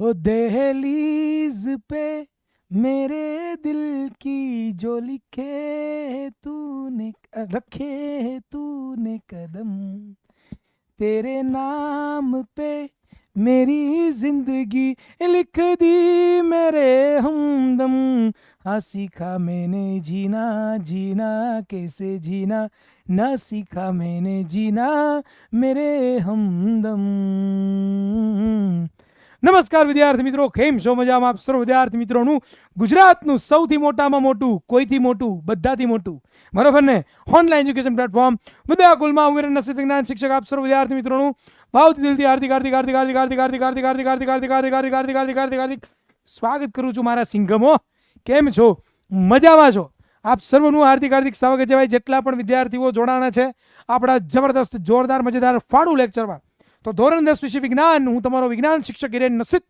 हो दहलीज पे मेरे दिल की जो लिखे तूने रखे तूने कदम, तेरे नाम पे मेरी ज़िंदगी लिख दी मेरे हमदम। हाँ सीखा मैंने जीना जीना कैसे जीना, ना सीखा मैंने जीना मेरे हमદમ નમસ્કાર વિદ્યાર્થી મિત્રો કેમ છો મજામાં આપ સર્વ વિદ્યાર્થી મિત્રોનું ગુજરાતનું સૌથી મોટામાં મોટું કોઈથી મોટું બધાથી મોટું બરાબર ને ઓનલાઈન એજ્યુકેશન પ્લેટફોર્મ બધા કુલમાં ઉમેર નસીબ જ્ઞાન શિક્ષક આપ સર્વ વિદ્યાર્થી મિત્રોનું ભાવથી દિલથી હાર્દિક હાર્દિક હાર્દિક હાર્દિક હાર્દિક હાર્દિક હાર્દિક હાર્દિક હાર્દિક હાર્દિક હાર્દિક હાર્દિક હાર્દિક હાર્દિક હાર્દિક સ્વાગત કરું છું મારા સિંઘમો કેમ છો મજામાં છો આપ સર્વનું હાર્દિક હાર્દિક સ્વાગત છે ભાઈ જેટલા પણ વિદ્યાર્થીઓ જોડાણા છે આપણા જબરદસ્ત જોરદાર મજેદાર ફાળું લેક્ચરમાં તો ધોરણ દસ વિશે વિજ્ઞાન, હું તમારો વિજ્ઞાન શિક્ષક હિરેન નસિત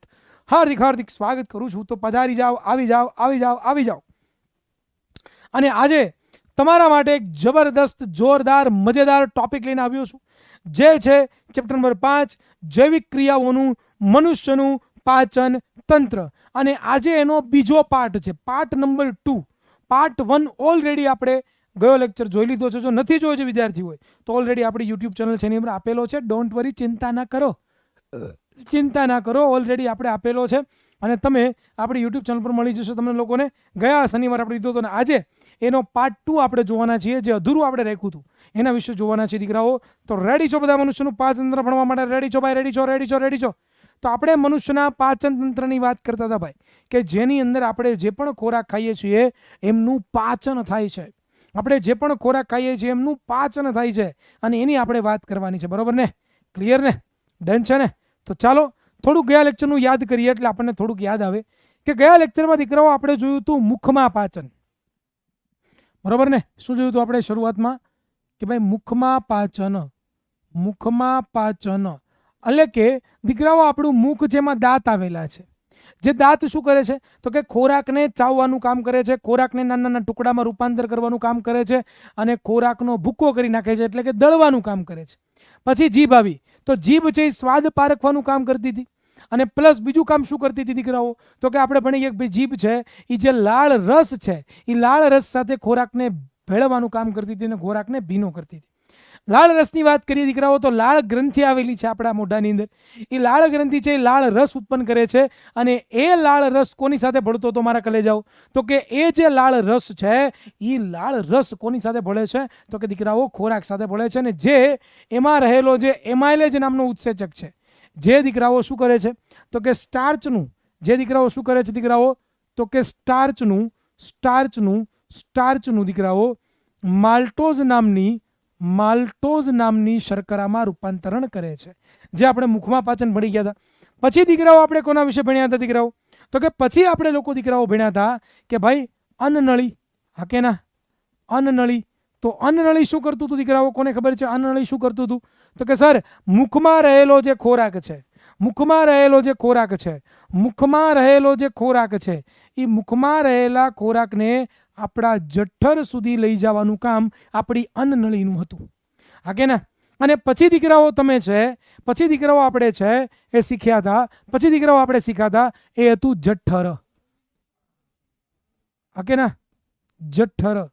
હાર્દિક હાર્દિક સ્વાગત કરું છું. તો પધારી જાઓ, આવી જાઓ આવી જાઓ આવી જાઓ. અને આજે તમારા માટે એક જબરદસ્ત, જોરદાર, મજેદાર ટોપિક લઈને આવ્યો છું. જે છે ચેપ્ટર નંબર પાંચ, જૈવિક ક્રિયાઓનું મનુષ્યનું પાચન તંત્ર. અને આજે એનો બીજો પાર્ટ છે part number two part one already આપણે ગયો લેક્ચર જોઈ લીધો છે. જો નથી જોયો છે વિદ્યાર્થી હોય, તો ઓલરેડી આપણી યુટ્યુબ ચેનલ છે એની અંદર આપેલો છે. ડોન્ટ વરી ચિંતા ના કરો. ચિંતા ના કરો. ઓલરેડી આપણે આપેલો છે. અને તમે આપણી યુટ્યુબ ચેનલ પર મળી જશો. તમને લોકોને ગયા શનિવાર આપણે લીધો હતો અને આજે એનો પાર્ટ ટુ આપણે જોવાના છીએ, જે અધૂરું આપણે રાખ્યું હતું. એના વિશે જોવાના છે દીકરાઓ. તો રેડી છો બધા મનુષ્યનું પાચતંત્ર ભણવા માટે? રેડી છો ભાઈ? રેડી છો? રેડી છો? રેડી છો? તો આપણે મનુષ્યના પાચન તંત્રની વાત કરતા હતા ભાઈ, કે જેની અંદર આપણે જે પણ ખોરાક ખાઈએ છીએ, એમનું પાચન થાય છે. આપણે જે પણ ખોરાક ખાઈએ છીએ એમનું પાચન થાય છે અને એની આપણે વાત કરવાની છે. બરાબર ને? ક્લિયર ને? ડન છે ને? તો ચાલો, થોડુંક ગયા લેક્ચરનું યાદ કરીએ એટલે આપણને થોડુંક યાદ આવે કે ગયા લેક્ચરમાં દીકરાઓ આપણે જોયું હતું મુખમાં પાચન. બરાબર ને? શું જોયું હતું આપણે શરૂઆતમાં? કે ભાઈ મુખમાં પાચન મુખમાં પાચન. એટલે કે દીકરાઓ આપણું મુખ જેમાં દાંત આવેલા છે. જે દાંત શું કરે છે? તો કે ખોરાકને ચાવવાનું કામ કરે છે, ખોરાકને નાના નાના ટુકડામાં રૂપાંતર કરવાનું કામ કરે છે અને ખોરાકનો ભૂકો કરી નાખે છે એટલે કે દળવાનું કામ કરે છે. પછી જીભ આવી. તો જીભ છે એ સ્વાદ પારખવાનું કામ કરતી હતી. અને પ્લસ બીજું કામ શું કરતી હતી દીકરાઓ? તો કે આપણે ભણીએ કે જીભ છે એ જે લાળ રસ છે, એ લાળ રસ સાથે ખોરાકને ભેળવવાનું કામ કરતી હતી અને ખોરાકને ભીનો કરતી હતી. લાળ રસની વાત કરીએ દીકરાઓ, તો લાળ ગ્રંથિ આવેલી છે આપણા મોઢાની અંદર. એ લાળ ગ્રંથિ છે, એ લાળ રસ ઉત્પન્ન કરે છે અને એ લાળ રસ કોની સાથે ભળતો તો મારા કલે જાઓ તો કે એ જે લાળ રસ છે એ લાળ રસ કોની સાથે ભળે છે? તો કે દીકરાઓ, ખોરાક સાથે ભળે છે અને જે એમાં રહેલો જે એમાઇલેજ નામનો ઉત્સેચક છે. જે દીકરાઓ શું કરે છે? તો કે સ્ટાર્ચનું, જે દીકરાઓ શું કરે છે દીકરાઓ? તો કે સ્ટાર્ચનું સ્ટાર્ચનું સ્ટાર્ચનું દીકરાઓ, માલ્ટોઝ નામની માલ્ટોઝ નામની શર્કરામાં રૂપાંતરણ કરે છે. જે આપણે મુખમાં પાચન ભણી ગયા હતા. પછી દીકરાઓ આપણે કોના વિશે ભણ્યા હતા દીકરાઓ? તો કે પછી આપણે લોકો દીકરાઓ ભણ્યા હતા કે ભાઈ અન્નનળી હા કે ના? અન્નનળી તો અન્નનળી શું કરતું હતું દીકરાઓ? કોને ખબર છે? અન્નનળી શું કરતું હતું? તો કે સર, મુખમાં રહેલો જે ખોરાક છે, મુખમાં રહેલો જે ખોરાક છે, મુખમાં રહેલો જે ખોરાક છે, એ મુખમાં રહેલા ખોરાકને આપણા જઠ્ઠર સુધી લઈ જવાનું કામ આપણી અન્નનળીનું હતું. હા કે ના? અને પછી દીકરાઓ તમે છે, પછી દીકરાઓ આપણે છે, એ શીખ્યા હતા, પછી દીકરાઓ આપણે શીખ્યા હતા, એ હતું જઠ્ઠર હા કે ના? જઠ્ઠર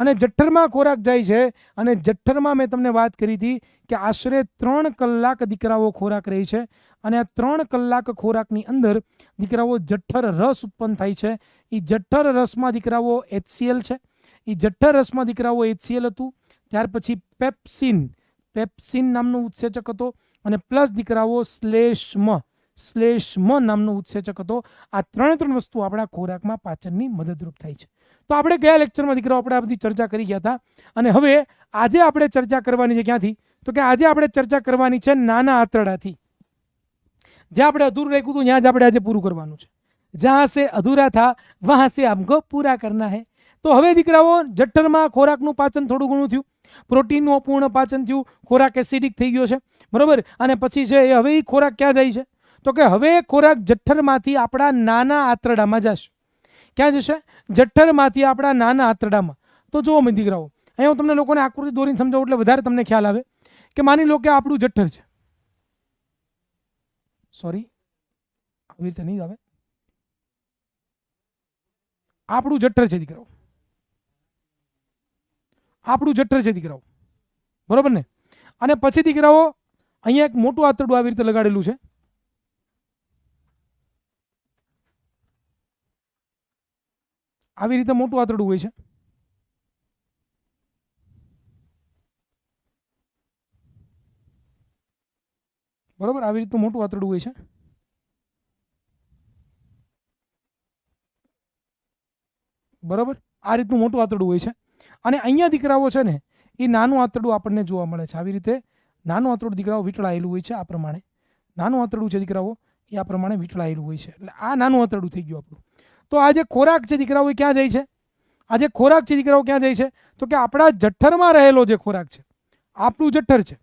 અને જઠ્ઠરમાં ખોરાક જાય છે, અને જઠ્ઠરમાં મેં તમને વાત કરી હતી કે આશરે ત્રણ કલાક દીકરાઓ ખોરાક રહી છે અને આ ત્રણ કલાક ખોરાકની અંદર દીકરાઓ જઠ્ઠર રસ ઉત્પન્ન થાય છે. એ જઠ્ઠર રસમાં દીકરાઓ એચસીએલ છે. એ જઠ્ઠર રસમાં દીકરાઓ એચસીએલ હતું. ત્યાર પછી પેપ્સિન પેપ્સિન નામનો ઉત્સેચક હતો અને પ્લસ દીકરાઓ શ્લેષ્મ શ્લેષ્મ નામનો ઉત્સેચક હતો. આ ત્રણે ત્રણ વસ્તુ આપણા ખોરાકમાં પાચનની મદદરૂપ થાય છે. તો આપણે ગયા લેક્ચરમાં દીકરાઓ આપણે આ બધી ચર્ચા કરી ગયા હતા? અને હવે આજે આપણે ચર્ચા કરવાની છે ક્યાંથી? તો કે આજે આપણે ચર્ચા કરવાની છે નાના આંતરડાથી. જ્યાં આપણે અધૂરું રહ્યું હતું, ત્યાં જ આપણે આજે પૂરું કરવાનું છે. જ્યાં સે અધૂરા થા, વહાં સે આમકો પૂરા કરના હે. તો હવે દીકરાઓ જઠ્ઠરમાં ખોરાકનું પાચન થોડું ઘણું થયું. પ્રોટીનનું અપૂર્ણ પાચન થયું. ખોરાક એસિડિક થઈ ગયો છે. બરાબર? અને પછી છે એ હવે એ ખોરાક ક્યાં જાય છે? તો કે હવે ખોરાક જઠ્ઠરમાંથી આપણા નાના આંતરડામાં જશે. ક્યાં જશે? જઠ્ઠરમાંથી આપણા નાના આંતરડામાં. તો જુઓ દીકરાઓ, અહીંયા હું તમને લોકોને આકૃતિ દોરીને સમજાવું એટલે વધારે તમને ખ્યાલ આવે. કે માની લો કે આપણું જઠ્ઠર છે. સોરી. આવી રીતે નહીં આવે. આપણું જઠ્ઠર છે દીકરાઓ આપણું જઠ્ઠર છે દીકરાઓ બરોબર ને? અને પછી દીકરાઓ અહીંયા એક મોટું આંતરડું આવી રીતે લગાડેલું છે. આવી રીતે મોટું આંતરડું હોય છે. બરોબર? આવી રીતનું મોટું આંતરડું હોય છે? બરાબર? આ રીતનું મોટું આંતરડું હોય છે. અને અહીંયા દીકરાઓ છે ને, એ નાનું આંતરડું આપણને જોવા મળે છે. આવી રીતે નાનું આંતરડું દીકરાઓ વીંટળાયેલું હોય છે આ પ્રમાણે. નાનું આંતરડું છે દીકરાઓ, એ આ પ્રમાણે વીંટળાયેલું હોય છે. એટલે આ નાનું આંતરડું થઈ ગયું આપણું. તો આ જે ખોરાક છે દીકરાઓ, એ ક્યાં જાય છે? આ જે ખોરાક છે દીકરાઓ ક્યાં જાય છે? તો કે આપણા જઠ્ઠરમાં રહેલો જે ખોરાક છે, આપણું જઠ્ઠર છે.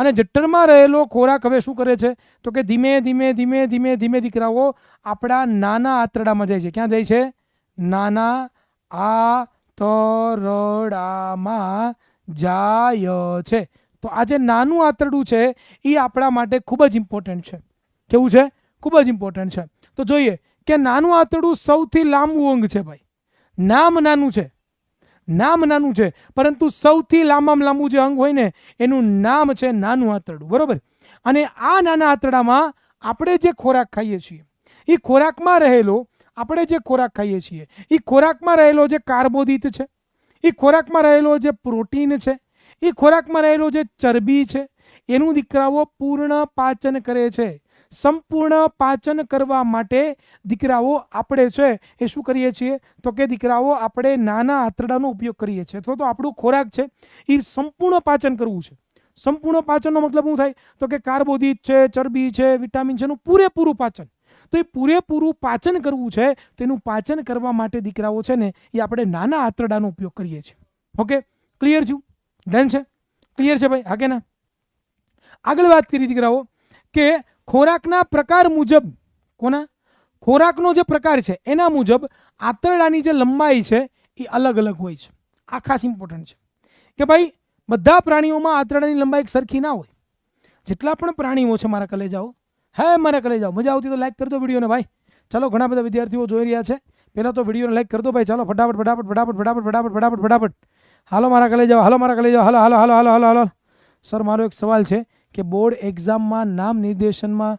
અને જઠ્ઠરમાં રહેલો ખોરાક હવે શું કરે છે? તો કે ધીમે ધીમે ધીમે ધીમે ધીમે દીકરાઓ આપણા નાના આંતરડામાં જાય છે. ક્યાં જાય છે? નાના આંતરડામાં જાય છે. તો આ જે નાનું આંતરડું છે એ આપણા માટે ખૂબ જ ઇમ્પોર્ટન્ટ છે. કેવું છે? ખૂબ જ ઇમ્પોર્ટન્ટ છે. તો જોઈએ કે નાનું આંતરડું સૌથી લાંબુ અંગ છે ભાઈ. નામ નાનું છે. નામ નાનું છે, પરંતુ સૌથી લાંબામાં લાંબુ જે અંગ હોય ને, એનું નામ છે નાનું આંતરડું, બરાબર? અને આ નાના આંતરડામાં આપણે જે ખોરાક ખાઈએ છીએ એ ખોરાકમાં રહેલો આપણે જે ખોરાક ખાઈએ છીએ એ ખોરાકમાં રહેલો જે કાર્બોદિત છે એ ખોરાકમાં રહેલો જે પ્રોટીન છે એ ખોરાકમાં રહેલો જે ચરબી છે, એનું દીકરાઓ પૂર્ણ પાચન કરે છે. સંપૂર્ણ પાચન કરવા માટે દીકરાઓ આપણે છે એ શું કરીએ છીએ? તો કે દીકરાઓ આપણે નાના આંતરડાનો ઉપયોગ કરીએ છીએ. અથવા તો આપણું ખોરાક છે એ સંપૂર્ણ પાચન કરવું છે. સંપૂર્ણ પાચનનો મતલબ શું થાય? તો કે કાર્બોદિત છે, ચરબી છે, વિટામિન છે, એનું પૂરેપૂરું પાચન. તો એ પૂરેપૂરું પાચન કરવું છે તો એનું પાચન કરવા માટે દીકરાઓ છે ને એ આપણે નાના આંતરડાનો ઉપયોગ કરીએ છીએ. ઓકે? ક્લિયર છું ડન છે? ક્લિયર છે ભાઈ? હા કે ના? આગળ વાત કરી દીકરાઓ કે ખોરાકના પ્રકાર મુજબ, કોના? ખોરાકનો જે પ્રકાર છે, એના મુજબ આંતરડાની જે લંબાઈ છે, એ અલગ અલગ હોય છે. આ ખાસ ઇમ્પોર્ટન્ટ છે. કે ભાઈ, બધા પ્રાણીઓમાં આંતરડાની લંબાઈ એક સરખી ના હોય. જેટલા પણ પ્રાણીઓ છે મારા કલેજાઓ, હે મારા કલેજાઓ, મજા આવતી તો લાઈક કરજો વિડીયોને ભાઈ. ચાલો, ઘણા બધા વિદ્યાર્થીઓ જોઈ રહ્યા છે. પહેલાં તો વિડીયોને લાઈક કરી ભાઈ. ચાલો, ફટાફટ ફટાફટ ફટાફટ ફટાફટ ફટાફટ ફટાફટ ફટાફટ. હાલો મારા કલેજાઓ, હાલો મારા કલેજાઓ, હાલો હાલો હાલો હાલો હાલો હાલો. સર, મારો એક સવાલ છે. કે બોર્ડ એક્ઝામમાં નામ નિર્દેશનમાં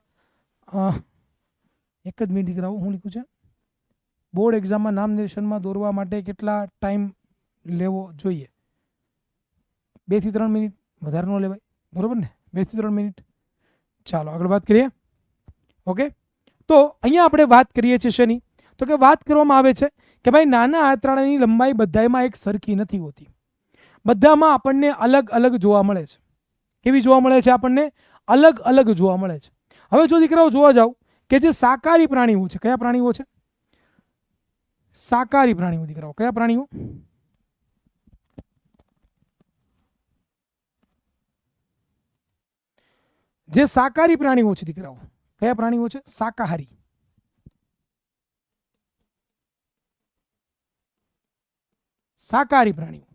એક જ મિનિટ દીકરાઓ, હું લીધું છે. બોર્ડ એક્ઝામમાં નામ નિર્દેશનમાં દોરવા માટે કેટલા ટાઈમ લેવો જોઈએ? બેથી ત્રણ મિનિટ, વધારે ન લેવાય. બરાબર ને? બેથી ત્રણ મિનિટ. ચાલો, આગળ વાત કરીએ. ઓકે? તો અહીંયા આપણે વાત કરીએ છીએ શેની? તો કે વાત કરવામાં આવે છે કે ભાઈ નાના આંતરાળાની લંબાઈ બધામાં એક સરખી નથી હોતી. બધામાં આપણને અલગ અલગ જોવા મળે છે. કેવી જોવા મળે છે આપણને? અલગ અલગ જોવા મળે છે. હવે જો દીકરાઓ જોવા જાવ કે જે શાકાહારી પ્રાણીઓ છે, કયા પ્રાણીઓ છે? શાકાહારી પ્રાણીઓ દીકરાઓ, કયા પ્રાણીઓ? જે શાકાહારી પ્રાણીઓ છે દીકરાઓ, કયા પ્રાણીઓ છે? શાકાહારી. શાકાહારી પ્રાણીઓ.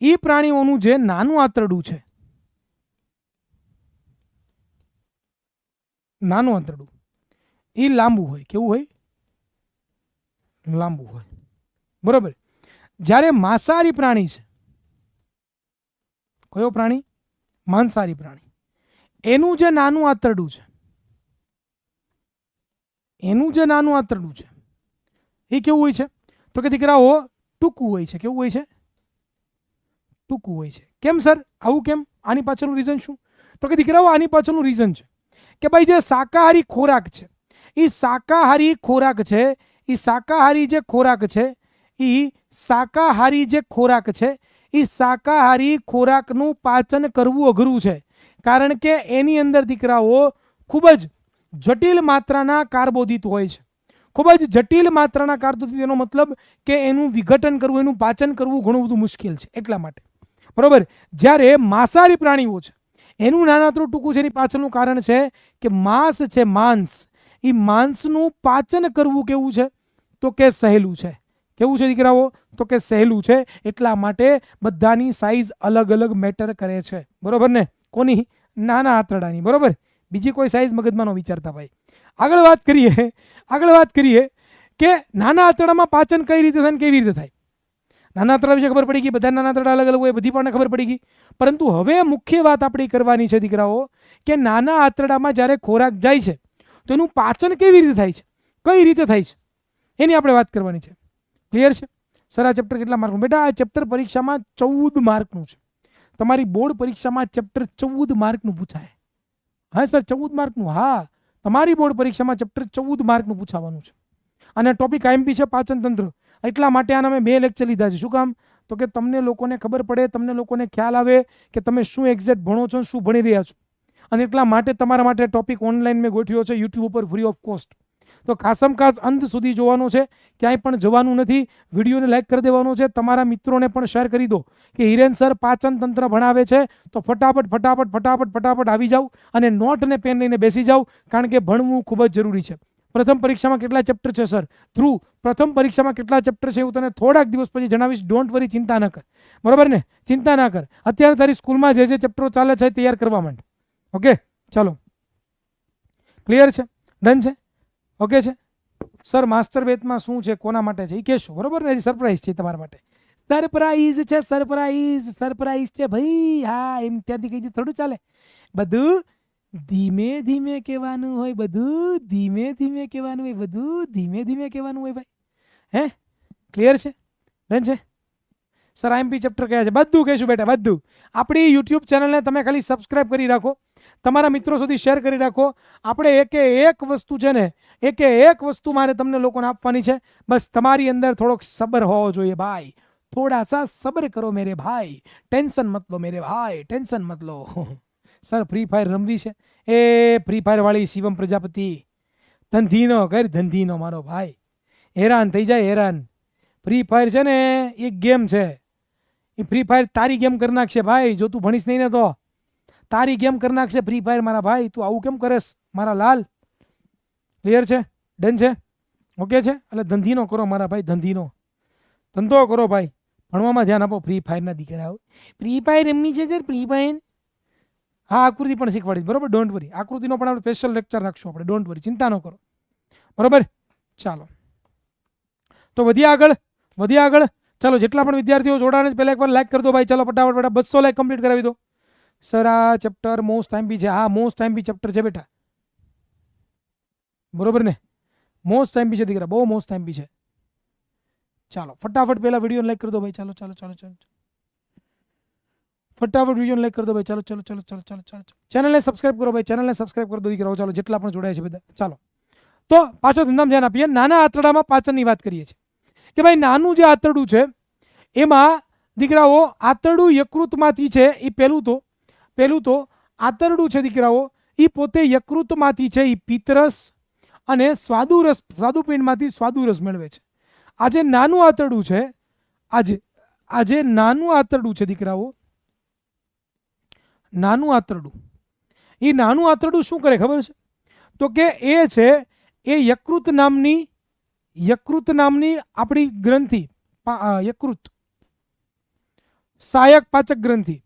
એ પ્રાણીઓનું જે નાનું આંતરડું છે નાનું આંતરડું. એ લાંબુ હોય. કેવું હોય? લાંબુ હોય. બરોબર. જ્યારે માંસાહારી પ્રાણી છે, કયો પ્રાણી? માંસાહારી પ્રાણી. એનું જે નાનું આંતરડું છે, એનું જે નાનું આંતરડું છે, એ કેવું હોય છે? તો કે દીકરાઓ ટૂંકું હોય છે. કેવું હોય છે? ટૂંકું હોય છે. કેમ, સર? આવું કેમ? આની પાછળનું રીઝન શું? તો કે દીકરાઓ, આની પાછળનું રીઝન છે. કે ભાઈ જે શાકાહારી ખોરાક છે એ શાકાહારી ખોરાક છે એ શાકાહારી જે ખોરાક છે એ શાકાહારી જે ખોરાક છે એ શાકાહારી ખોરાકનું પાચન કરવું અઘરું છે. કારણ કે એની અંદર દીકરાઓ ખૂબ જ જટિલ માત્રાના કાર્બોદિત હોય છે. ખૂબ જ જટિલ માત્રાના કાર્બોદિત, એનો મતલબ કે એનું વિઘટન કરવું, એનું પાચન કરવું ઘણું બધું મુશ્કેલ છે, એટલા માટે. બરાબર? જ્યારે માંસાહારી પ્રાણીઓ છે એનું નાનાતરું ટૂંકું છે, એની પાછળનું કારણ છે કે માંસ છે, માંસ. એ માંસનું પાચન કરવું કેવું છે? તો કે સહેલું છે. કેવું છે દીકરાઓ? તો કે સહેલું છે. એટલા માટે બધાની સાઇઝ અલગ અલગ મેટર કરે છે. બરોબર ને? કોની? નાના આંતરડાની. બરોબર? બીજી કોઈ સાઇઝ મગજમાં ન વિચારતા ભાઈ. આગળ વાત કરીએ. આગળ વાત કરીએ કે નાના આંતરડામાં પાચન કઈ રીતે થાય કેવી રીતે થાય? નાના આંતરડા વિશે ખબર પડી ગઈ, બધા નાના આંતરડા અલગ અલગ હોય, બધી પણ ખબર પડી ગઈ. પરંતુ હવે મુખ્ય વાત આપણી કરવાની છે દીકરાઓ, કે નાના આંતરડામાં જ્યારે ખોરાક જાય છે, તો એનું પાચન કેવી રીતે થાય છે? કઈ રીતે થાય છે? એની આપણે વાત કરવાની છે. ક્લિયર છે? સર, આ ચેપ્ટર કેટલા માર્કનું બેટા, આ ચેપ્ટર પરીક્ષામાં ચૌદ માર્કનું છે. તમારી બોર્ડ પરીક્ષામાં ચેપ્ટર ચૌદ માર્કનું પૂછાય. હા, સર, ચૌદ માર્કનું હા. તમારી બોર્ડ પરીક્ષામાં ચેપ્ટર ચૌદ માર્કનું પૂછાવાનું છે. અને ટોપિક આઈએમપી છે પાચન તંત્ર. એટલા માટે આના મેં બે લેક્ચર લીધા છે. શું કામ? તો કે તમને લોકોને ખબર પડે, તમને લોકોને ખ્યાલ આવે કે તમે શું એક્ઝેક્ટ ભણો છો શું ભણી રહ્યા છો. અને એટલા માટે તમારા માટે ટોપિક ઓનલાઈન મેં ગોઠવ્યો છે યુટ્યુબ ઉપર ફ્રી ઓફ કોસ્ટ તો ખાસમ ખાસ અંત સુધી જોવાનો છે. ક્યાંય પણ જવાનું નથી. વિડીયોને લાઇક કરી દેવાનો છે. તમારા મિત્રોને પણ શેર કરી દો કે હિરેન સર પાચન તંત્ર ભણાવે છે. તો ફટાફટ ફટાફટ ફટાફટ ફટાફટ આવી જાઓ અને નોટ અને પેન લઈને બેસી જાઓ. કારણ કે ભણવું ખૂબ જ જરૂરી છે. પ્રથમ પરીક્ષામાં કેટલા ચેપ્ટર છે સર થ્રુ પ્રથમ પરીક્ષામાં કેટલા ચેપ્ટર છે હું તને થોડાક દિવસ પછી જણાવીશ. ડોન્ટ વરી ચિંતા ન કર. બરોબર ને? ચિંતા ના કર. અત્યારે તારી સ્કૂલમાં જે જે ચેપ્ટરો ચાલે છે તૈયાર કરવા માંડ. ઓકે? ચાલો. ક્લિયર છે? ડન છે? ઓકે છે? સર માસ્ટર બેથમાં શું છે? કોના માટે છે? એ કહેશો. બરાબર ને? સરપ્રાઈઝ છે તમારા માટે. સરપ્રાઈઝ છે સરપ્રાઈઝ સરપ્રાઈઝ છે. ભાઈ, હા, એમ ત્યાંથી કહી થોડું ચાલે? બધું ધીમે ધીમે કહેવાનું હોય, બધું ધીમે ધીમે કહેવાનું હોય, બધું ધીમે ધીમે કહેવાનું હોય ભાઈ. હે? ક્લિયર છે? ડન છે? સર આઈએમપી ચેપ્ટર કયા છે? બધું કહીશું બેટા, બધું. આપણી યુટ્યુબ ચેનલને તમે ખાલી સબસ્ક્રાઈબ કરી રાખો. તમારા મિત્રો સુધી શેર કરી રાખો. આપણે એકે એક વસ્તુ છે ને, એકે એક વસ્તુ મારે તમને લોકોને આપવાની છે. બસ તમારી અંદર થોડોક સબર હોવો જોઈએ ભાઈ. થોડા સા સબર કરો મેરે ભાઈ. ટેન્શન મત લો મેરે ભાઈ. ટેન્શન મત લો. સર ફ્રી ફાયર રમવી છે? એ ફ્રી ફાયરવાળી શિવમ પ્રજાપતિ. ધંધીનો કર ધંધીનો મારો ભાઈ. હેરાન થઈ જાય, હેરાન. ફ્રી ફાયર છે ને, એક ગેમ છે. એ ફ્રી ફાયર તારી ગેમ કરી નાખશે ભાઈ, જો તું ભણીશ નહીં ને તો. તારી ગેમ કરી નાખશે ફ્રી ફાયર મારા ભાઈ, તું આવું કેમ કરેશ મારા લાલ? ક્લિયર છે? ડન છે? ઓકે છે? એટલે ધંધીનો કરો મારા ભાઈ, ધંધીનો. ધંધો કરો ભાઈ. ભણવામાં ધ્યાન આપો ફ્રી ફાયરના દીકરાઓ. ફ્રી ફાયર એમની છે સર ફ્રી ફાયર હા, આકૃતિ પણ શીખવાડીશ બરોબર? ડોન્ટ વરી આકૃતિનો પણ આપણે સ્પેશિયલ લેક્ચર રાખશું આપણે. ડોન્ટ વરી ચિંતા ન કરો. બરોબર? ચાલો. તો વધ્યા આગળ. વધ્યા આગળ. ચાલો, જેટલા પણ વિદ્યાર્થીઓ જોડાણે પહેલાં એકવાર લાઈક કરી દો ભાઈ. ચાલો, ફટાફટ બેટા બસો લાઈક કમ્પ્લીટ કરાવી દો. સર, આ ચેપ્ટર મોસ્ટ ટાઈમ બી છે. હા મોસ્ટ ટાઈમ બી ચેપ્ટર છે બેટા. બરોબર ને? મોસ્ટ ટાઈમ બી છે, દીકરા. બહુ મોસ્ટ ટાઈમ બી છે. ચાલો, ફટાફટ પહેલાં વીડિયો લાઈક કરી દો ભાઈ. ચાલો ચાલો ચાલો ચાલો. ફટાફટ વીડિયો લાઈક કરી દો ભાઈ. ચાલો ચાલો ચાલો ચાલો ચાલો ચાલો ચેનલને સબસ્ક્રાઈબ કરો ભાઈ. ચેનલને સબસ્ક્રાઈબ કરી દો, દીકરાઓ. ચાલો, જેટલા પણ જોડાય છે બધા. ચાલો. તો પાછો ધંધામાં ધ્યાન આપીએ. નાના આંતરડામાં પાચનની વાત કરીએ છીએ. કે ભાઈ, નાનું જે આંતરડું છે, એમાં દીકરાઓ, આંતરડું યકૃતમાંથી છે એ પહેલું તો પહેલું તો આંતરડું છે દીકરાઓ એ પોતે યકૃતમાંથી છે એ પિત્તરસ અને સ્વાદુરસ, સ્વાદુપિંડમાંથી સ્વાદુરસ મેળવે છે. આજે નાનું આંતરડું છે આજે આજે નાનું આંતરડું છે દીકરાઓ નાનું આંતરડું. એ નાનું આંતરડું શું કરે ખબર છે? તો કે એ છે, એ યકૃત નામની યકૃત નામની આપણી ગ્રંથિ યકૃત. સહાયક પાચક ગ્રંથિ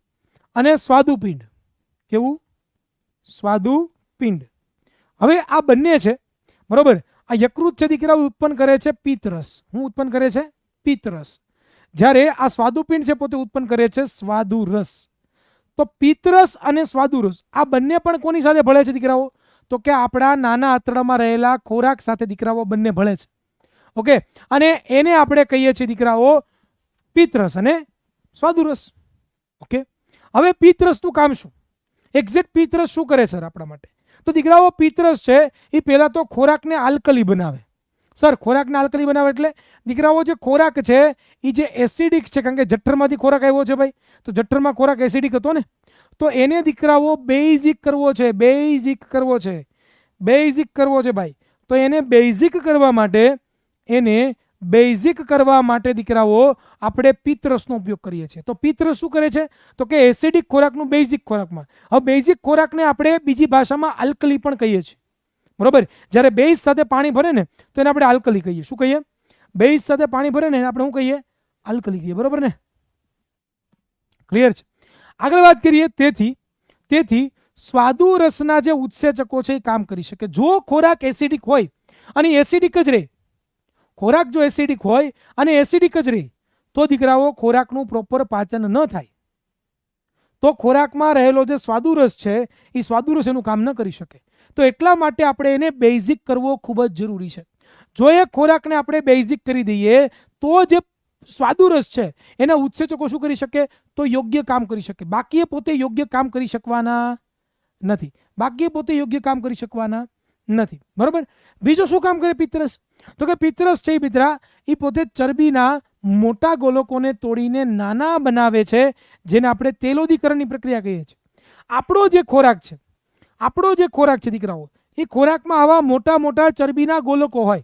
અને સ્વાદુપિંડ. કેવું? સ્વાદુપિંડ. હવે આ બંને છે, બરોબર? આ યકૃત છે દીકરા ઉત્પન્ન કરે છે પિત્તરસ હું ઉત્પન્ન કરે છે પિત્તરસ જ્યારે આ સ્વાદુપિંડ છે પોતે ઉત્પન્ન કરે છે સ્વાદુરસ. તો પિત્તરસ અને સ્વાદુરસ, આ બંને પણ કોની સાથે ભળે છે દીકરાઓ? તો કે આપણા નાના આંતરડામાં રહેલા ખોરાક સાથે દીકરાઓ બંને ભળે છે. ઓકે, અને એને આપણે કહીએ છીએ દીકરાઓ પિત્તરસ અને સ્વાદુરસ. ઓકે, હવે પિત્તરસનું કામ શું? એક્ઝેક્ટ પિત્તરસ શું કરે સર આપણા માટે? તો દીકરાઓ પિત્તરસ છે, એ પહેલાં તો ખોરાકને આલ્કલી બનાવે. સર, ખોરાકને આલ્કલી બનાવે એટલે દીકરાઓ જે ખોરાક છે એ જે એસિડિક છે, કારણ કે જઠ્ઠરમાંથી ખોરાક આવ્યો છે ભાઈ, તો જઠ્ઠરમાં ખોરાક એસિડિક હતો ને? તો એને દીકરાઓ બેઝિક કરવો છે, બેઝિક કરવો છે, બેઝિક કરવો છે ભાઈ. તો એને બેઝિક કરવા માટે, એને બેઝિક કરવા માટે દીકરાઓ આપણે પિત્તરસનો ઉપયોગ કરીએ છીએ. તો પિત્તરસ શું કરે છે? તો કે એસિડિક ખોરાકનું બેઝિક ખોરાકમાં. હવે બેઝિક ખોરાકને આપણે બીજી ભાષામાં આલ્કલી પણ કહીએ છીએ. બરોબર? જ્યારે બેઝ સાથે પાણી ભરે ને, તો એને આપણે આલ્કલી કહીએ. શું કહીએ? બેઝ સાથે પાણી ભરે ને, એને આપણે શું કહીએ? આલ્કલી કહીએ. બરાબર ને? ક્લિયર છે? આગળ વાત કરીએ તેથી તેથી સ્વાદુ રસના જે ઉત્સેચકો છે એ કામ કરી શકે. જો ખોરાક એસિડિક હોય, અને એસિડિક જ રહે ખોરાક જો એસિડિક હોય, અને એસિડિક જ રહે તો દીકરાઓ ખોરાકનું પ્રોપર પાચન ન થાય. તો ખોરાકમાં રહેલો જે સ્વાદુરસ છે, એ સ્વાદુરસ એનું કામ ન કરી શકે. તો એટલા માટે આપણે એને બેઝિક કરવો ખૂબ જ જરૂરી છે. જો એ ખોરાકને આપણે બેઝિક કરી દઈએ, તો જે સ્વાદુરસ છે, એના ઉત્સેચકો શું કરી શકે? તો યોગ્ય કામ કરી શકે. બાકી પોતે યોગ્ય કામ કરી શકવાના નથી. બાકી પોતે યોગ્ય કામ કરી શકવાના નથી. બરાબર? બીજો શું કામ કરે પિત્તરસ તો કે પિત્તરસ છે મિત્રા એ પોતે ચરબીના મોટા ગોલકોને તોડીને નાના બનાવે છે, જેને આપણે તેલોદીકરણની પ્રક્રિયા કહીએ છીએ. આપણો જે ખોરાક છે આપણો જે ખોરાક છે દીકરાઓ એ ખોરાકમાં આવા મોટા મોટા ચરબીના ગોલકો હોય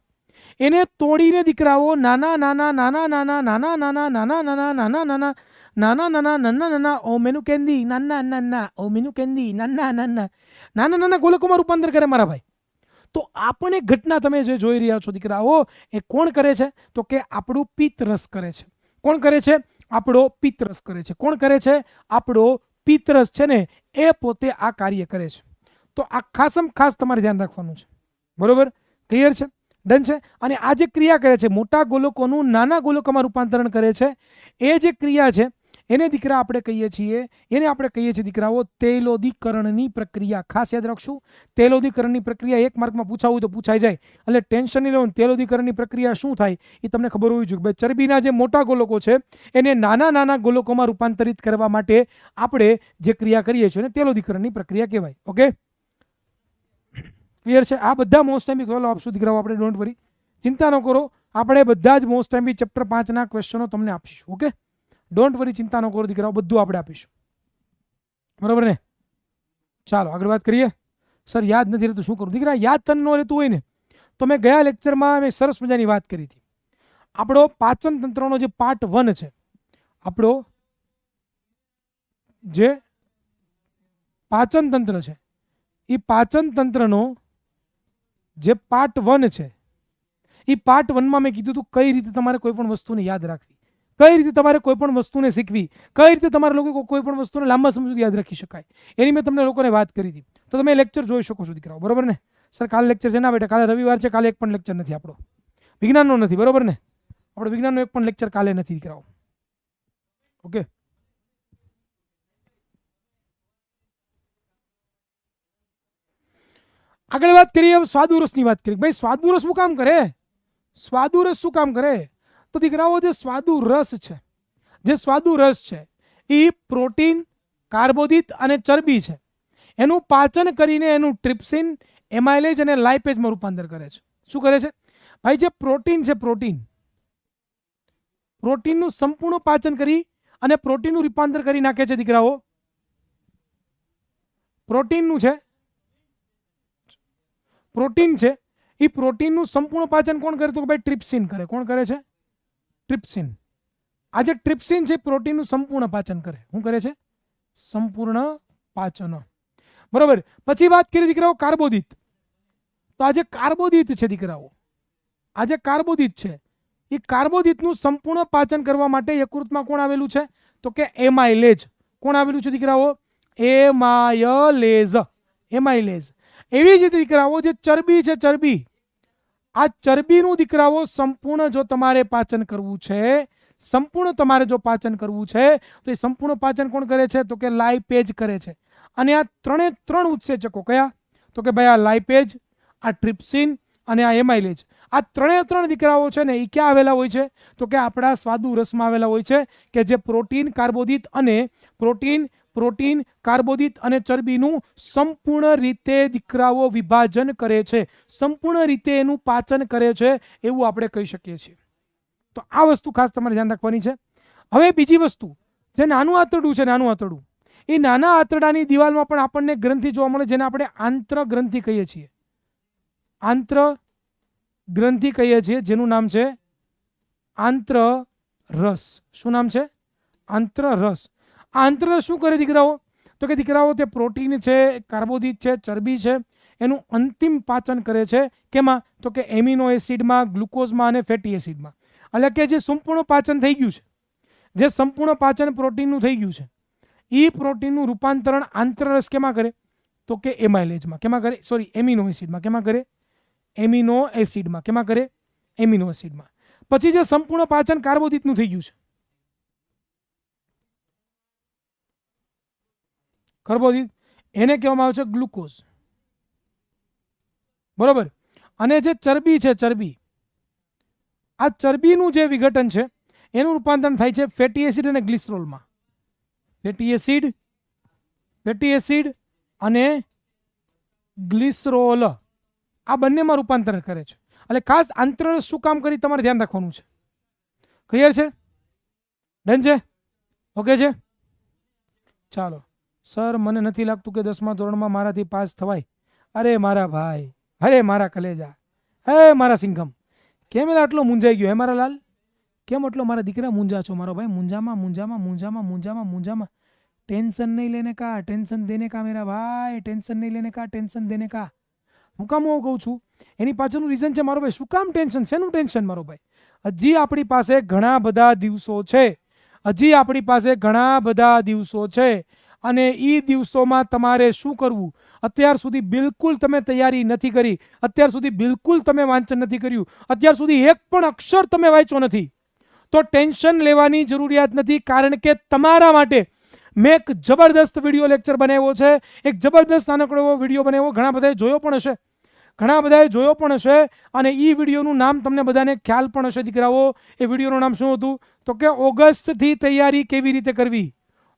એને તોડીને દીકરાઓ નાના નાના નાના નાના નાના નાના નાના નાના નાના નાના નાના નાના નાના નાના ઓ મેનુ કેન્દી નાના નાના ઓ મેનુ કેન્દી નાના નાના નાના નાના ગોલકોમાં રૂપાંતર કરે મારા ભાઈ તો આ પણ એક ઘટના તમે જે જોઈ રહ્યા છો દીકરાઓ એ કોણ કરે છે તો કે આપણું પિત્તરસ કરે છે કોણ કરે છે આપણો પિત્તરસ કરે છે કોણ કરે છે આપણો પિત્તરસ છે ને એ પોતે આ કાર્ય કરે છે તો આ ખાસમ ખાસ તમારે ધ્યાન રાખવાનું છે. બરોબર? ક્લિયર છે? ડન છે? અને આ જે ક્રિયા કરે છે, મોટા ગોલકોનું નાના ગોલકોમાં રૂપાંતરણ કરે છે, એ જે ક્રિયા છે, એને દીકરા આપણે કહીએ છીએ, એને આપણે કહીએ છીએ દીકરાઓ, તેલોદીકરણની પ્રક્રિયા. ખાસ યાદ રાખશું, તેલોદીકરણની પ્રક્રિયા એક માર્કમાં પૂછાવું તો પૂછાઈ જાય. એટલે ટેન્શન નહીં લેવું તેલોદીકરણની પ્રક્રિયા શું થાય એ તમને ખબર હોવી જોઈએ. ભાઈ, ચરબીના જે મોટા ગોલકો છે, એને નાના નાના ગોલકોમાં રૂપાંતરિત કરવા માટે આપણે જે ક્રિયા કરીએ છીએ એને તેલોદીકરણની પ્રક્રિયા કહેવાય. ઓકે ક્લિયર છે? આ બધા મોસ્ટ ટાઈમ સવાલો આપશું દીકરાઓ આપણે ડોન્ટ વરી ચિંતા ન કરો. આપણે બધા જ મોસ્ટ ટાઈમ ચેપ્ટર પાંચના ક્વેશ્ચનો તમને આપીશું ઓકે ડોન્ટ વરી ચિંતા ન કરો દીકરાઓ બધું આપણે આપીશું. બરાબર ને? ચાલો, આગળ વાત કરીએ. સર, યાદ નથી રહેતું, શું કરું? દીકરા, યાદ તન ન રહેતું હોય ને, તો મેં ગયા લેક્ચરમાં મેં સરસ મજાની વાત કરી હતી. આપણો પાચન તંત્રનો જે પાર્ટ વન છે, આપણો જે પાચન તંત્ર છે, એ પાચન તંત્રનો જે પાર્ટ વન છે એ પાર્ટ વનમાં મેં કીધું હતું કઈ રીતે તમારે કોઈ પણ વસ્તુને યાદ રાખવી. કઈ રીતે તમારે કોઈ પણ વસ્તુને શીખવી. કઈ રીતે તમારે લોકો કોઈ પણ વસ્તુને લાંબા સમય સુધી યાદ રાખી શકાય. એની મેં તમને લોકોને વાત કરી હતી. તો તમે લેક્ચર જોઈ શકો છો, દીકરાઓ. બરોબર ને? સર, કાલે લેક્ચર છે. ના બેટા, કાલે રવિવાર છે. કાલે એક પણ લેક્ચર નથી આપણો. વિજ્ઞાનનો નથી. બરોબર ને? આપણો વિજ્ઞાનનો એક પણ લેક્ચર કાલે નથી, દીકરાઓ. ઓકે? આગળ વાત કરીએ સ્વાદુરસની વાત કરીએ. ભાઈ, સ્વાદુરસ શું કામ કરે? સ્વાદુરસ શું કામ કરે? તો દીકરાઓ, જે સ્વાદુ રસ છે, જે સ્વાદુ રસ છે એ પ્રોટીન, કાર્બોદિત અને ચરબી છે. એનું પાચન કરીને એનું ટ્રિપ્સિન, એમાઇલેજ અને લાઇપેજમાં રૂપાંતર કરે છે. શું કરે છે? ભાઈ, જે પ્રોટીન છે, પ્રોટીન. પ્રોટીનનું સંપૂર્ણ પાચન કરી અને પ્રોટીનનું રૂપાંતર કરી નાખે છે દીકરાઓ. પ્રોટીનનું છે પ્રોટીન છે એ પ્રોટીનનું સંપૂર્ણ પાચન કોણ કરે તો કે ભાઈ ટ્રિપ્સિન કરે. કોણ કરે છે? ટ્રિપ્સિન. આ જે ટ્રિપ્સિન છે પ્રોટીનનું સંપૂર્ણ પાચન કરે. શું કરે છે? સંપૂર્ણ પાચન. બરોબર. પછી વાત કરી દીકરાઓ કાર્બોદિત. તો આ જે કાર્બોદિત છે દીકરાઓ. આ જે કાર્બોદિત છે. એ કાર્બોદિતનું સંપૂર્ણ પાચન કરવા માટે યકૃતમાં કોણ આવેલું છે? તો કે એમાઇલેજ. કોણ આવેલું છે દીકરાઓ? એમાયલેઝ એમાઇલેઝ એવી જ દીકરાઓ જે ચરબી છે, ચરબી. આ ચરબીનું દીકરાઓ સંપૂર્ણ જો તમારે પાચન કરવું છે, સંપૂર્ણ તમારે જો પાચન કરવું છે, તો એ સંપૂર્ણ પાચન કોણ કરે છે? તો કે લાઇપેજ કરે છે. અને આ ત્રણે ત્રણ ઉત્સેચકો કયા? તો કે ભાઈ આ લાઇપેજ આ ટ્રિપ્સિન અને આ એમાઇલેજ. આ ત્રણે ત્રણ દીકરાઓ છે ને, એ ક્યાં આવેલા હોય છે? તો કે આપણા સ્વાદુ રસમાં આવેલા હોય છે કે જે પ્રોટીન, કાર્બોદિત અને પ્રોટીન પ્રોટીન, કાર્બોદિત અને ચરબીનું સંપૂર્ણ રીતે દીકરાઓ વિભાજન કરે છે. સંપૂર્ણ રીતે એનું પાચન કરે છે એવું આપણે કહી શકીએ છીએ. તો આ વસ્તુ ખાસ તમારે ધ્યાન રાખવાની છે. હવે બીજી વસ્તુ, જે નાનું આંતરડું છે, નાનું આંતરડું, એ નાના આંતરડાની દિવાલમાં પણ આપણને ગ્રંથિ જોવા મળે, જેને આપણે આંત્ર ગ્રંથિ કહીએ છીએ. આંત્ર ગ્રંથિ કહીએ છીએ, જેનું નામ છે આંત્ર રસ શું નામ છે? આંત્ર રસ આ આંત્ર શું કરે દીકરાઓ? તો કે દીકરાઓ, તે પ્રોટીન છે, કાર્બોદિત છે, ચરબી છે, એનું અંતિમ પાચન કરે છે. કેમાં? તો કે એમિનો એસિડમાં, ગ્લુકોઝમાં અને ફેટી એસિડમાં. એટલે કે જે સંપૂર્ણ પાચન થઈ ગયું છે, જે સંપૂર્ણ પાચન પ્રોટીનનું થઈ ગયું છે એ પ્રોટીનનું રૂપાંતરણ આંતરરસ કેમાં કરે? તો કે એમાઇલેજમાં કેમાં કરે? સોરી એમિનો એસિડમાં. કેમાં કરે? એમિનો એસિડમાં. કેમાં કરે? એમિનો એસિડમાં. પછી જે સંપૂર્ણ પાચન કાર્બોદિતનું થઈ ગયું છે કાર્બોદિત, એને કહેવામાં આવે છે ગ્લુકોઝ. બરોબર? અને જે ચરબી છે, ચરબી, આ ચરબીનું જે વિઘટન છે, એનું રૂપાંતરણ થાય છે ફેટી એસિડ અને ગ્લિસરોલમાં. ફેટી એસિડ ફેટી એસિડ અને ગ્લિસરોલ, આ બંનેમાં રૂપાંતર કરે છે. એટલે ખાસ આંતર શું કામ કરી તમારે ધ્યાન રાખવાનું છે. ક્લિયર છે? ડન છે? ઓકે છે? ચાલો. સર, મને નથી લાગતું કે દસમા ધોરણમાં મારાથી પાસ થવાય. અરે મારા ભાઈ, અરે મારા કલેજા. હે મારા સિંઘમ, કેમ એટલે આટલો મૂંઝાઈ ગયો હે મારા લાલ? કેમ એટલો મારા દીકરા મૂંઝા છો મારો ભાઈ? મૂંઝામાં મૂંઝામાં મૂંઝામાં મૂંઝામાં મૂંઝામાં. ટેન્શન નહીં લેને કા, ટેન્શન દેને કા મેરા ભાઈ, ટેન્શન નહીં લેને કા, ટેન્શન દેને કા. હું કામ હું કહું છું? એની પાછળનું રીઝન છે મારો ભાઈ. શું કામ ટેન્શન? શેનું ટેન્શન મારો ભાઈ? હજી આપણી પાસે ઘણા બધા દિવસો છે. હજી આપણી પાસે ઘણા બધા દિવસો છે. અને એ દિવસોમાં તમારે શું કરવું? અત્યાર સુધી બિલકુલ તમે તૈયારી નથી કરી. અત્યાર સુધી બિલકુલ તમે વાંચન નથી કર્યું. અત્યાર સુધી એક પણ અક્ષર તમે વાંચ્યો નથી. તો ટેન્શન લેવાની જરૂરિયાત નથી કારણ કે તમારા માટે મેં એક જબરદસ્ત વીડિયો લેક્ચર બનાવ્યો છે. એક જબરદસ્ત નાનકડો એવો વીડિયો બનાવ્યો. ઘણા બધાએ જોયો પણ હશે. ઘણા બધાએ જોયો પણ હશે અને એ વિડીયોનું નામ તમને બધાને ખ્યાલ પણ હશે દીકરાઓ. એ વિડીયોનું નામ શું હતું? તો કે ઓગસ્ટથી તૈયારી કેવી રીતે કરવી?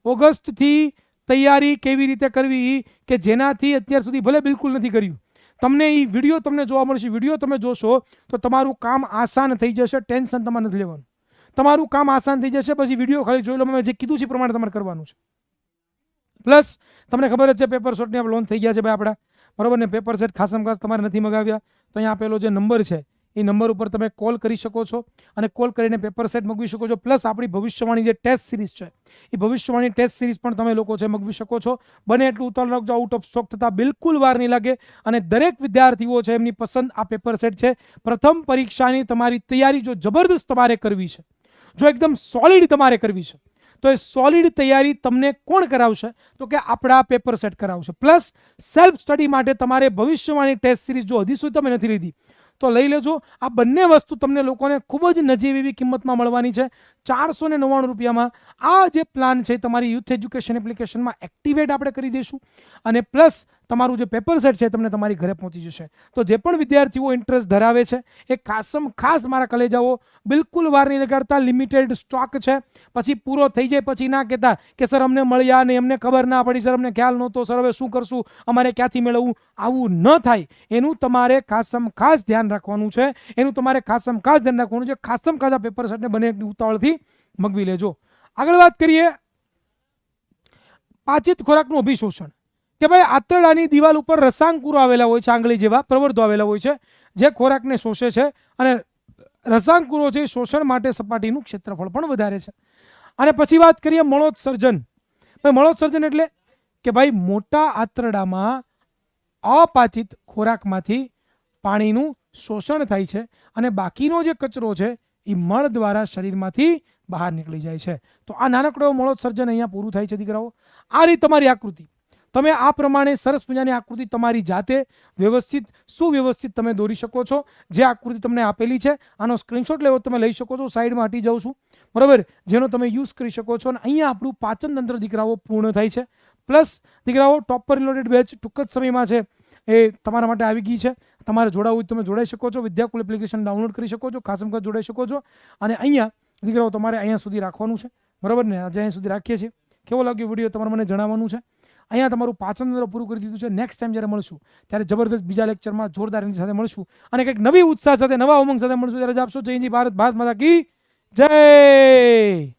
ઓગસ્ટથી તૈયારી કેવી રીતે કરવી કે જેનાથી અત્યાર સુધી ભલે બિલકુલ નથી કર્યું. તમને એ વીડિયો તમને જોવા મળશે. વીડિયો તમે જોશો તો તમારું કામ આસાન થઈ જશે. ટેન્શન તમારે નથી લેવાનું. તમારું કામ આસાન થઈ જશે, પછી વીડિયો ખાલી જોઈ લો. મેં જે કીધું છે પ્રમાણે તમારે કરવાનું છે. પ્લસ, તમને ખબર જ છે, પેપર શોટની આપણે લોન થઈ ગયા છે ભાઈ આપણા બરાબર ને? પેપર સેટ ખાસમ ખાસ તમારે નથી મગાવ્યા. તો અહીંયા આપેલો જે નંબર છે એ નંબર ઉપર તમે કોલ કરી શકો છો અને કોલ કરીને પેપર સેટ મગવી શકો છો. પ્લસ આપણી ભવિષ્યવાણી જે ટેસ્ટ સિરીઝ છે, એ ભવિષ્યવાણી ટેસ્ટ સિરીઝ પણ તમે લોકો છે મગવી શકો છો. બને એટલું ઉતાર રાખજો આઉટ ઓફ સ્ટોક થતાં બિલકુલ વાર નહીં લાગે અને દરેક વિદ્યાર્થીઓ છે એમની પસંદ આ પેપર સેટ છે. પ્રથમ પરીક્ષાની તમારી તૈયારી જો જબરદસ્ત તમારે કરવી છે, જો એકદમ સોલિડ તમારે કરવી છે, તો એ સોલિડ તૈયારી તમને કોણ કરાવશે? તો કે આપણા પેપર સેટ કરાવશે. પ્લસ સેલ્ફ સ્ટડી માટે તમારે ભવિષ્યવાણી ટેસ્ટ સિરીઝ જો હજી સુધી તમે નથી લીધી તો લઈ લેજો. આ બંને વસ્તુ તમને લોકોને ખૂબ જ નજીવી એવી કિંમતમાં મળવાની છે. ચારસો ને નવ્વાણું રૂપિયામાં આ જે પ્લાન છે તમારી યુથ એજ્યુકેશન એપ્લિકેશનમાં એક્ટિવેટ આપણે કરી દઈશું. અને પ્લસ તમારું જે પેપર સેટ છે તમને તમારી ઘરે પહોંચી જશે. તો જે પણ વિદ્યાર્થીઓ ઇન્ટરેસ્ટ ધરાવે છે, એ ખાસમ ખાસ મારા કલેજાઓ બિલકુલ વાર નહીં લગાડતા. લિમિટેડ સ્ટોક છે. પછી પૂરો થઈ જાય પછી ના કહેતા કે, સર, અમને મળ્યા નહીં, અમને ખબર ના પડી, સર, અમને ખ્યાલ નહોતો, સર, હવે શું કરશું? અમારે ક્યાંથી મેળવવું? આવું ન થાય. એનું તમારે ખાસમ ખાસ ધ્યાન રાખવાનું છે. એનું તમારે ખાસમ ખાસ ધ્યાન રાખવાનું છે. ખાસમ ખાસ આ પેપર સેટને બને ઉતાવળથી મગવી લેજો. આગળ વાત કરીએ પાચિત ખોરાકનું અભિશોષણ. કે ભાઈ આંતરડાની દિવાલ ઉપર રસાંકુરો આવેલા હોય છે, આંગળી જેવા પ્રવર્ધો આવેલા હોય છે, જે ખોરાકને શોષે છે અને રસાંકુરો છે શોષણ માટે સપાટીનું ક્ષેત્રફળ પણ વધારે છે. અને પછી વાત કરીએ મળોત્સર્જન. ભાઈ મળોત્સર્જન એટલે કે ભાઈ મોટા આંતરડામાં અપાચિત ખોરાકમાંથી પાણીનું શોષણ થાય છે અને બાકીનો જે કચરો છે એ મળ દ્વારા શરીરમાંથી બહાર નીકળી જાય છે. તો આ નાનકડો સર્જન અહીંયા પૂરું થાય છે, દીકરાઓ. આ રીત તમારી આકૃતિ. તમે આ પ્રમાણે સરસ મજાની આકૃતિ તમારી જાતે વ્યવસ્થિત, સુવ્યવસ્થિત તમે દોરી શકો છો. જે આકૃતિ તમને આપેલી છે, આનો સ્ક્રીનશોટ લેવો તમે લઈ શકો છો, સાઈડમાં હટી જાઉં છું. બરાબર? જેનો તમે યુઝ કરી શકો છો અને અહીંયા આપણું પાચન તંત્ર, દીકરાઓ, પૂર્ણ થાય છે. પ્લસ દીકરાઓ ટોપર રિલેટેડ બેચ ટૂંક જ સમયમાં છે. એ તમારા માટે આવી ગઈ છે. તમારે જોડાવું તમે જોડાઈ શકો છો. વિદ્યાકુલ એપ્લિકેશન ડાઉનલોડ કરી શકો છો. ખાસમ ખાસ જોડાઈ શકો છો. અને અહીંયા દીકરાઓ તમારે અહીંયા સુધી રાખવાનું છે. બરાબર ને? આજે અહીંયા સુધી રાખીએ છીએ. કેવો લાગ્યો વીડિયો તમારે મને જણાવવાનું છે? અહીંયા તમારું પાચન તંત્ર પૂરું કરી દીધું છે. નેક્સ્ટ ટાઈમ જ્યારે મળશું, ત્યારે જબરદસ્ત બીજા લેક્ચરમાં જોરદાર એની સાથે મળશું. અને કંઈક નવી ઉત્સાહ સાથે, નવા ઉમંગ સાથે મળશું. ત્યારે જ આપશો. જય હિન્દ ભારત. ભારત માતા કી જય!